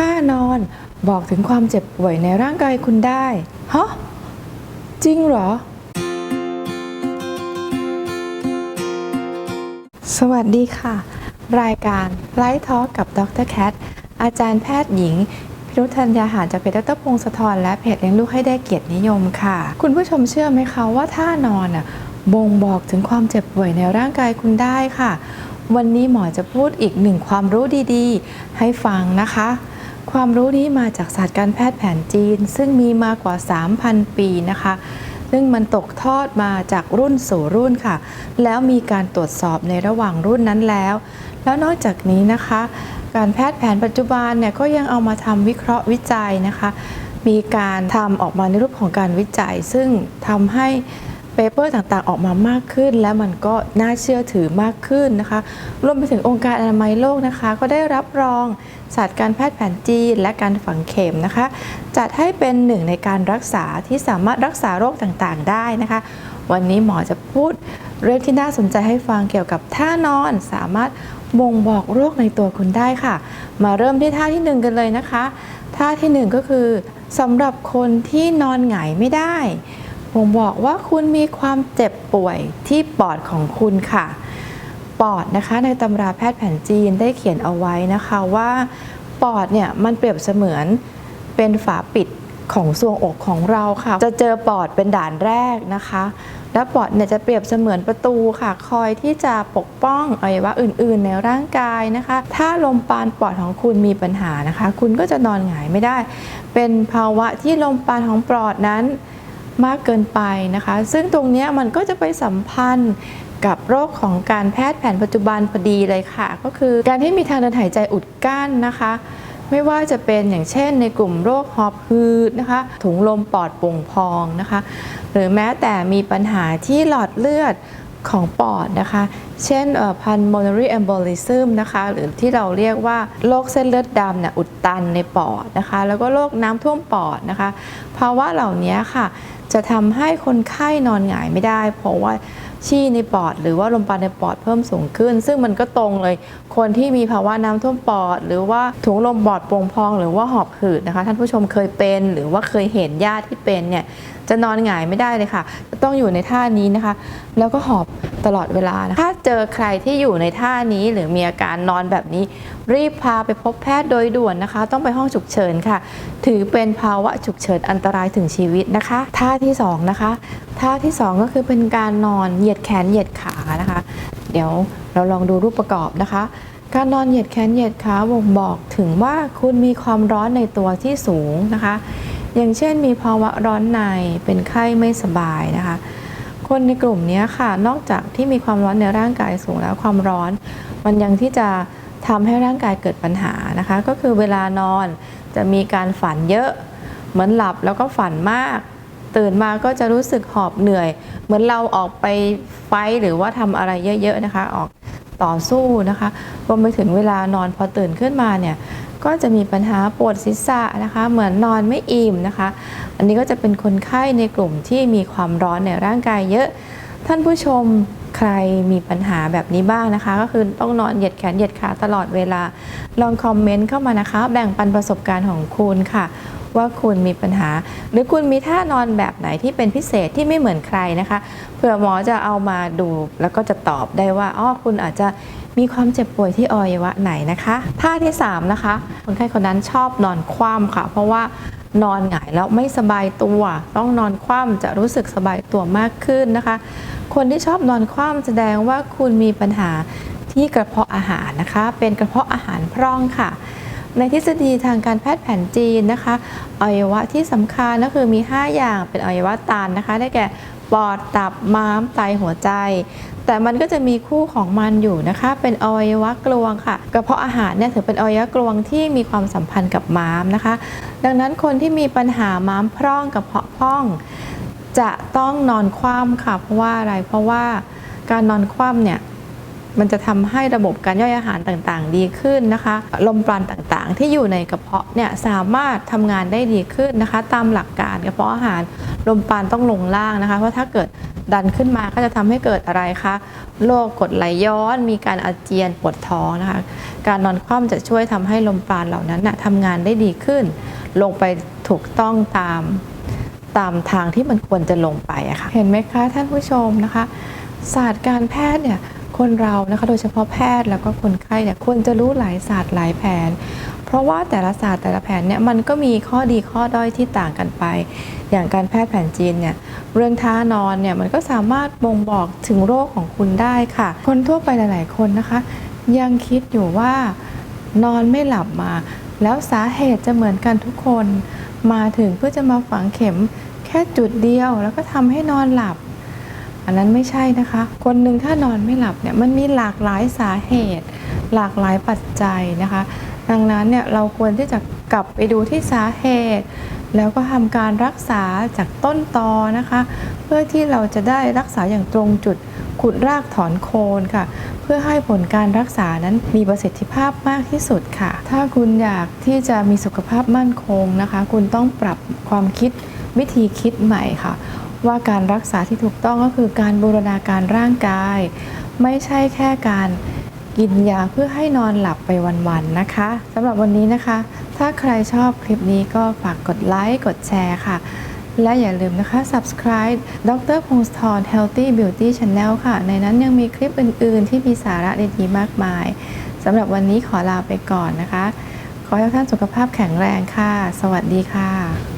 ท่านอนบอกถึงความเจ็บป่วยในร่างกายคุณได้ฮะจริงเหรอ สวัสดีค่ะ รายการไลฟ์ทอกับดรแคทอาจารย์แพทย์หญิงพิรุธัญญาหารจากเพจดรพงศธรและเพจเลี้ยงลูกให้ได้เกียรตินิยมค่ะ คุณผู้ชมเชื่อไหมคะว่าท่านอนอะบ่งบอกถึงความเจ็บป่วยในร่างกายคุณได้ค่ะ วันนี้หมอจะพูดอีกหนึ่งความรู้ดีๆ ให้ฟังนะคะ ความรู้นี้มาจากศาสตร์การแพทย์แผนจีน ซึ่งมีมากว่า 3,000 ปีนะคะ ซึ่งมันตกทอดมาจากรุ่นสู่รุ่นค่ะ แล้วมีการตรวจสอบในระหว่างรุ่นนั้นแล้ว แล้วนอกจากนี้นะคะ การแพทย์แผนปัจจุบันเนี่ยก็ยังเอามาทำวิเคราะห์วิจัยนะคะ มีการทำออกมาในรูปของการวิจัย ซึ่งทำให้ เปเปอร์ต่างๆ ออกมามากขึ้น และมันก็น่าเชื่อถือมากขึ้นนะคะ รวมไปถึงองค์การอนามัยโลกนะคะ ก็ได้รับรองศาสตร์การแพทย์แผนจีนและการฝังเข็มนะคะ จัดให้เป็นหนึ่งในการรักษาที่สามารถรักษาโรคต่างๆ ได้นะคะ วันนี้หมอจะพูดเรื่องที่น่าสนใจให้ฟังเกี่ยวกับท่านอนสามารถบ่งบอกโรคในตัวคุณได้ค่ะ มาเริ่มที่ท่าที่หนึ่งกันเลยนะคะ ท่าที่หนึ่งก็คือสำหรับคนที่นอนหงายไม่ได้ บ่งบอกว่าคุณมีความเจ็บป่วยที่ปอดของคุณค่ะ ปอดนะคะในตำราแพทย์แผนจีนได้เขียนเอาไว้นะคะว่าปอดเนี่ยมันเปรียบเสมือนเป็นฝาปิดของทรวงอกของเราค่ะ จะเจอปอดเป็นด่านแรกนะคะ และปอดเนี่ยจะเปรียบเสมือนประตูค่ะ คอยที่จะปกป้องอวัยวะอื่น ๆ ในร่างกายนะคะ ถ้าลมปานปอดของคุณมีปัญหานะคะ คุณก็จะนอนหงายไม่ได้ เป็นภาวะที่ลมปานของปอดนั้น มากเกินไปนะคะ ซึ่งตรงนี้มันก็จะไปสัมพันธ์กับโรคของการแพทย์แผนปัจจุบันพอดีเลยค่ะ ก็คือการที่มีทางเดินหายใจอุดกั้นนะคะ ไม่ว่าจะเป็นอย่างเช่นในกลุ่มโรคหอบหืดนะคะ ถุงลมปอดป่งพองนะคะ หรือแม้แต่มีปัญหาที่หลอดเลือด ของปอดนะคะ เช่นเอ่อ pulmonary embolism นะคะ หรือที่เราเรียกว่าโรคเส้นเลือดดำเนี่ยอุดตันในปอดนะคะ แล้วก็โรคน้ำท่วมปอดนะคะ ภาวะเหล่านี้ค่ะ จะทำให้คนไข้นอนหงายไม่ได้ เพราะว่าชี่ในปอด หรือว่าลมปราณในปอดเพิ่มสูงขึ้น ซึ่งมันก็ตรงเลย คนที่มีภาวะน้ำท่วมปอด หรือว่าถุงลมปอดโป่งพอง หรือว่าหอบหืดนะคะ ท่านผู้ชมเคยเป็น หรือว่าเคยเห็นญาติที่เป็นเนี่ย จะนอนหงายไม่ได้เลยค่ะ จะต้องอยู่ในท่านี้นะคะ แล้วก็หอบตลอดเวลานะะถ้าเจอใครที่อยู่ในท่านี้หรือมีอาการนอนแบบนี้ รีบพาไปพบแพทย์โดยด่วนนะคะ ต้องไปห้องฉุกเฉินค่ะ ถือเป็นภาวะฉุกเฉินอันตรายถึงชีวิตนะคะ ท่าที่สองนะคะท่าที่สองก็คือเป็นการนอนเหยียดแขนเหยียดขานะคะ เดี๋ยวเราลองดูรูปประกอบนะคะการนอนเหยียดแขนเหยียดขาบ่งบอกถึงว่าคุณมีความร้อนในตัวที่สูงนะคะ อย่างเช่นมีภาวะร้อนในเป็นไข้ไม่สบายนะคะ คนในกลุ่มนี้ค่ะ นอกจากที่มีความร้อนในร่างกายสูงแล้วความร้อน มันยังที่จะทำให้ร่างกายเกิดปัญหานะคะ ก็คือเวลานอนจะมีการฝันเยอะ เหมือนหลับแล้วก็ฝันมาก ตื่นมาก็จะรู้สึกหอบเหนื่อย เหมือนเราออกไปไฟหรือว่าทำอะไรเยอะๆนะคะ ออกต่อสู้นะคะรวมไปถึงเวลานอนพอตื่นขึ้นมาเนี่ย ก็จะมีปัญหาปวดศีรษะนะคะ เหมือนนอนไม่อิ่มนะคะ อันนี้ก็จะเป็นคนไข้ในกลุ่มที่มีความร้อนในร่างกายเยอะ ท่านผู้ชม ใครมีปัญหาแบบนี้บ้างนะคะ ก็คือต้องนอนเหยียดแขนเหยียดขาตลอดเวลา ลองคอมเมนต์เข้ามานะคะ แบ่งปันประสบการณ์ของคุณค่ะ ว่าคุณมีปัญหา หรือคุณมีท่านอนแบบไหนที่เป็นพิเศษที่ไม่เหมือนใครนะคะเผื่อหมอจะเอามาดูแล้วก็จะตอบได้ว่าอ๋อคุณอาจจะมีความเจ็บป่วยที่อวัยวะไหนนะคะท่าที่3นะคะคนไข้คนนั้นชอบนอนคว่ำค่ะ เพราะว่า นอนหงายแล้วไม่สบายตัว ต้องนอนคว่ำจะรู้สึกสบายตัวมากขึ้นนะคะ คนที่ชอบนอนคว่ำแสดงว่าคุณมีปัญหาที่กระเพาะอาหารนะคะ เป็นกระเพาะอาหารพร่องค่ะ ในทฤษฎีทางการแพทย์แผนจีนนะคะอวัยวะที่สำคัญก็คือมี 5 อย่างเป็นอวัยวะตันนะคะ ได้แก่ปอดตับม้ามไตหัวใจ แต่มันก็จะมีคู่ของมันอยู่นะคะ เป็นอวัยวะกลวงค่ะกระเพาะอาหารเนี่ยถือเป็นอวัยวะกลวงที่มีความสัมพันธ์กับม้ามนะคะ ดังนั้นคนที่มีปัญหาม้ามพร่องกระเพาะพร่อง จะต้องนอนคว่ำค่ะเพราะว่าอะไรเพราะว่าการนอนคว่ำเนี่ย มันจะทำให้ระบบการย่อยอาหารต่างๆ ดีขึ้นนะคะ ลมปราณต่างๆ ที่อยู่ในกระเพาะเนี่ยสามารถทำงานได้ดีขึ้นนะคะ ตามหลักการกระเพาะอาหารลมปราณต้องลงล่างนะคะ เพราะถ้าเกิดดันขึ้นมาก็จะทำให้เกิดอะไรคะโรคกดไหลย้อน มีการอาเจียนปวดท้องนะคะ การนอนคว่ำจะช่วยทำให้ลมปราณเหล่านั้นนะทำงานได้ดีขึ้น ลงไปถูกต้องตามตามทางที่มันควรจะลงไปอะค่ะเห็นไหมคะท่านผู้ชมนะคะ ศาสตร์การแพทย์เนี่ย คนเรานะคะโดยเฉพาะแพทย์แล้วก็คนไข้เนี่ยควรจะรู้หลายศาสตร์หลายแผน เพราะว่าแต่ละศาสตร์แต่ละแผนเนี่ยมันก็มีข้อดีข้อด้อยที่ต่างกันไป อย่างการแพทย์แผนจีนเนี่ยเรื่องท่านอนเนี่ยมันก็สามารถบ่งบอกถึงโรคของคุณได้ค่ะ คนทั่วไปหลาย ๆ คนนะคะ ยังคิดอยู่ว่านอนไม่หลับมา แล้วสาเหตุจะเหมือนกันทุกคน มาถึงเพื่อจะมาฝังเข็มแค่จุดเดียว แล้วก็ทำให้นอนหลับ อันนั้นไม่ใช่นะคะ คนหนึ่งถ้านอนไม่หลับเนี่ยมันมีหลากหลายสาเหตุ หลากหลายปัจจัยนะคะ ดังนั้นเนี่ยเราควรที่จะกลับไปดูที่สาเหตุ แล้วก็ทำการรักษาจากต้นตอนะคะ เพื่อที่เราจะได้รักษาอย่างตรงจุดขุดรากถอนโคนค่ะ เพื่อให้ผลการรักษานั้นมีประสิทธิภาพมากที่สุดค่ะ ถ้าคุณอยากที่จะมีสุขภาพมั่นคงนะคะ คุณต้องปรับความคิดวิธีคิดใหม่ค่ะ ว่าการรักษาที่ถูกต้องก็คือการบูรณาการร่างกาย ไม่ใช่แค่การกินยาเพื่อให้นอนหลับไปวันๆนะคะสำหรับวันนี้นะคะ ถ้าใครชอบคลิปนี้ก็ฝากกดไลค์กดแชร์ค่ะ และอย่าลืมนะคะ subscribe ดรพงศธร Healthy Beauty Channel ค่ะ ในนั้นยังมีคลิปอื่นๆ ที่มีสาระดีๆมากมายสำหรับวันนี้ขอลาไปก่อนนะคะ ขอให้ทุกท่านสุขภาพแข็งแรงค่ะ สวัสดีค่ะ